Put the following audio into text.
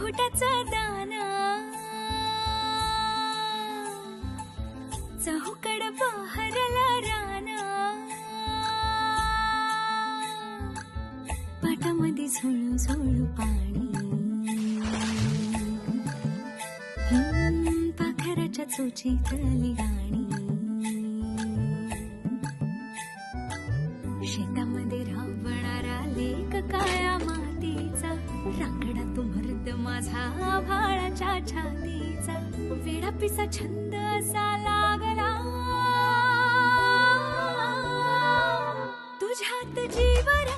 घोटाचा दाना. चहूकड बहरला राना. पाटामध्ये झुळू झुळू पाणी. हम्म, पाखराच्या चोचीतली गाणी. शेतामध्ये राबणारा लेक काया माझा आभाळाच्या छातीचा वेडा छंद असा लागला. तुझ्यात जीवन